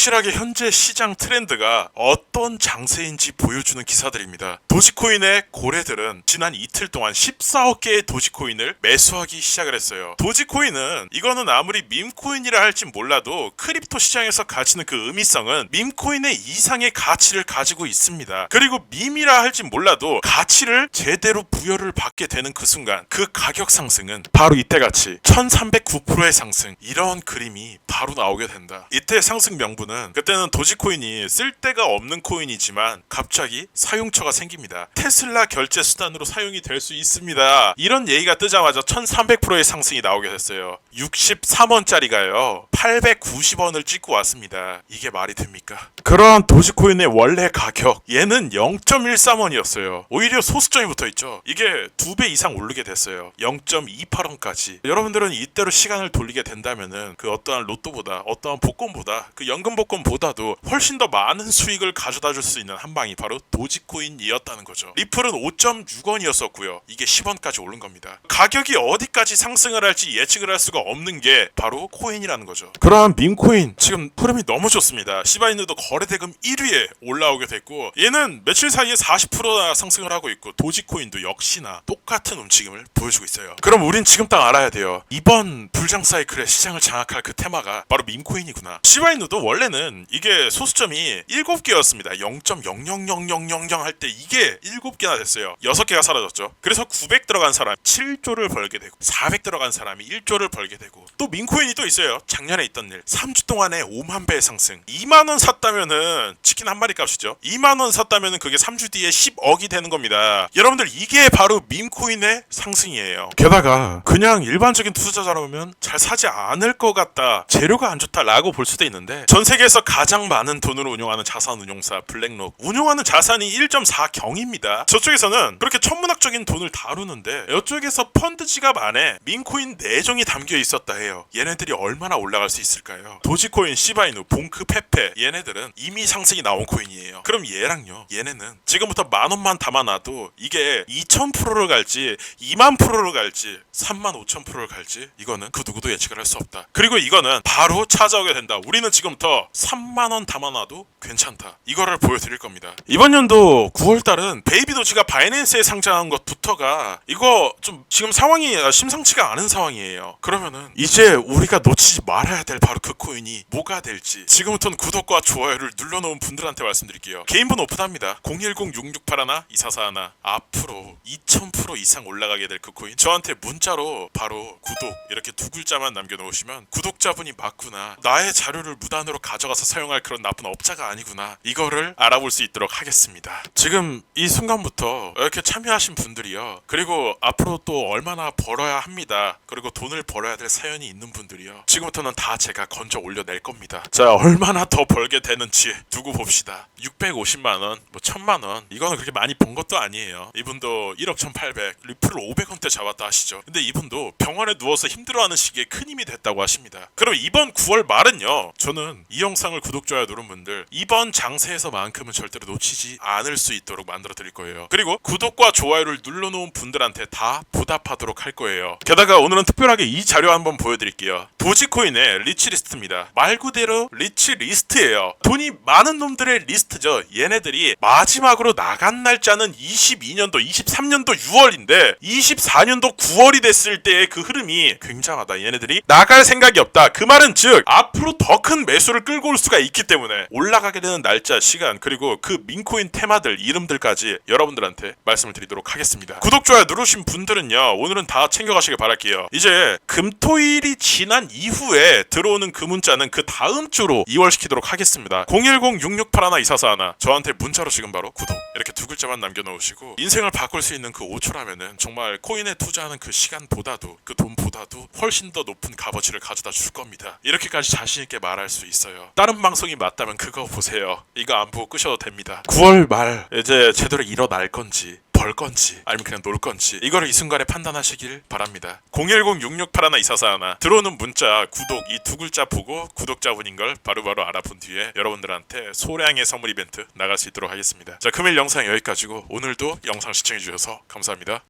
확실하게 현재 시장 트렌드가 어떤 장세인지 보여주는 기사들입니다. 도지코인의 고래들은 지난 이틀 동안 14억 개의 도지코인을 매수하기 시작을 했어요. 도지코인은 이거는 아무리 밈코인이라 할진 몰라도 크립토 시장에서 가지는 그 의미성은 밈코인의 이상의 가치를 가지고 있습니다. 그리고 밈이라 할진 몰라도 가치를 제대로 부여를 받게 되는 그 순간 그 가격 상승은 바로 이때같이 1309%의 상승 이런 그림이 바로 나오게 된다. 이때 상승 명분은 그때는 도지코인이 쓸데가 없는 코인이지만 갑자기 사용처가 생깁니다. 테슬라 결제 수단으로 사용이 될 수 있습니다. 이런 얘기가 뜨자마자 1300%의 상승이 나오게 됐어요. 63원짜리가요. 890원을 찍고 왔습니다. 이게 말이 됩니까? 그러한 도지코인의 원래 가격 얘는 0.13원이었어요. 오히려 소수점이 붙어 있죠. 이게 두 배 이상 오르게 됐어요. 0.28원까지. 여러분들은 이때로 시간을 돌리게 된다면은 그 어떠한 로또 보다 어떠한 복권보다 그 연금 복권보다도 훨씬 더 많은 수익을 가져다 줄 수 있는 한 방이 바로 도지코인이었다는 거죠. 리플은 5.6원이었었고요. 이게 10원까지 오른 겁니다. 가격이 어디까지 상승을 할지 예측을 할 수가 없는 게 바로 코인이라는 거죠. 그러한 밈코인 지금 흐름이 너무 좋습니다. 시바이누도 거래 대금 1위에 올라오게 됐고 얘는 며칠 사이에 40%나 상승을 하고 있고 도지코인도 역시나 똑같은 움직임을 보여주고 있어요. 그럼 우린 지금 딱 알아야 돼요. 이번 불장 사이클의 시장을 장악할 그 테마가 바로 밈코인이구나. 시바이누도 원래는 이게 소수점이 7개였습니다. 0.0000000 할 때 이게 7개나 됐어요. 6개가 사라졌죠. 그래서 900 들어간 사람 7조를 벌게 되고 400 들어간 사람이 1조를 벌게 되고 또 민코인이 또 있어요. 작년에 있던 일. 3주 동안에 5만 배의 상승. 2만 원 샀다면은 치킨 한 마리 값이죠. 2만 원 샀다면은 그게 3주 뒤에 10억이 되는 겁니다. 여러분들 이게 바로 밈코인의 상승이에요. 게다가 그냥 일반적인 투자자라면 잘 사지 않을 것 같다. 재료 가 안 좋다라고 볼 수도 있는데 전 세계에서 가장 많은 돈으로 운용하는 자산 운용사 블랙록 운용하는 자산이 1.4경입니다. 저쪽에서는 그렇게 천문학적인 돈을 다루는데 이쪽에서 펀드 지갑 안에 민코인 4종이 담겨 있었다 해요. 얘네들이 얼마나 올라갈 수 있을까요? 도지코인, 시바이누, 봉크, 페페 얘네들은 이미 상승이 나온 코인이에요. 그럼 얘랑요. 얘네는 지금부터 만 원만 담아놔도 이게 2,000%를 갈지 2만 프로를 갈지 3만 5천 프로를 갈지 이거는 그 누구도 예측을 할 수 없다. 그리고 이거는 바로 찾아오게 된다. 우리는 지금부터 3만 원 담아놔도 괜찮다. 이거를 보여드릴 겁니다. 이번 연도 9월 달은 베이비 도지가 바이낸스에 상장한 것부터가 이거 좀 지금 상황이 심상치가 않은 상황이에요. 그러면은 이제 우리가 놓치지 말아야 될 바로 그 코인이 뭐가 될지 지금부터는 구독과 좋아요를 눌러놓은 분들한테 말씀드릴게요. 개인번호 오픈합니다. 010-6681 2441 앞으로 2000% 이상 올라가게 될 그 코인 저한테 문자로 바로 구독 이렇게 두 글자만 남겨놓으시면 구독자분이 맞구나 나의 자료를 무단으로 가져가서 사용할 그런 나쁜 업자가 아니구나 이거를 알아볼 수 있도록 하겠습니다. 지금 이 순간부터 이렇게 참여하신 분들이요. 그리고 앞으로 또 얼마나 벌어야 합니다. 그리고 돈을 벌어야 될 사연이 있는 분들이요. 지금부터는 다 제가 건져 올려낼 겁니다. 자, 얼마나 더 벌게 되는지 두고 봅시다. 650만 원, 뭐 1000만 원. 이거는 그렇게 많이 번 것도 아니에요. 이분도 1억 1800, 리플을 500원대 잡았다 하시죠. 근데 이분도 병원에 누워서 힘들어하는 시기에 큰 힘이 됐다고 하십니다. 그럼 이번 9월 말은요. 저는 이 영상을 구독 좋아요 누른 분들 이번 장세에서만큼은 절대로 놓치지 않을 수 있도록 만들어 드릴 거예요. 그리고 구독과 좋아요를 눌러놓은 분들한테 다 보답하도록 할 거예요. 게다가 오늘은 특별하게 이 자료 한번 보여드릴게요. 도지코인의 리치 리스트입니다. 말 그대로 리치 리스트예요. 돈이 많은 놈들의 리스트죠. 얘네들이 마지막으로 나간 날짜는 22년도, 23년도 6월인데 24년도 9월이 됐을 때의 그 흐름이 굉장하다. 얘네들이 나갈 생각이 없다. 그 말은 즉 앞으로 더 큰 매수를 끌고 올 수가 있기 때문에 올라가게 되는 날짜, 시간 그리고 그 민코인 테마들 이름들까지 여러분들한테 말씀을 드리도록 하겠습니다. 구독 좋아요 누르신 분들은요 오늘은 다 챙겨가시길 바랄게요. 이제 금토일이 지난 이후에 들어오는 그 문자는 그 다음 주로 이월시키도록 하겠습니다. 010-6681-2441 저한테 문자로 지금 바로 구독 이렇게 두 글자만 남겨놓으시고 인생을 바꿀 수 있는 그 5초라면은 정말 코인에 투자하는 그 시간보다도 그 돈보다도 훨씬 더 높은 값어치를 가져다 줄 겁니다. 이렇게까지 자신 있게 말할 수 있어요. 다른 방송이 맞다면 그거 보세요. 이거 안 보고 끄셔도 됩니다. 9월 말 이제 제대로 일어날 건지 벌 건지 아니면 그냥 놀 건지 이거를 이 순간에 판단하시길 바랍니다. 010-6681-2441 들어오는 문자 구독 이 두 글자 보고 구독자분인 걸 바로바로 알아본 뒤에 여러분들한테 소량의 선물 이벤트 나갈 수 있도록 하겠습니다. 자 금일 영상 여기까지고 오늘도 영상 시청해 주셔서 감사합니다.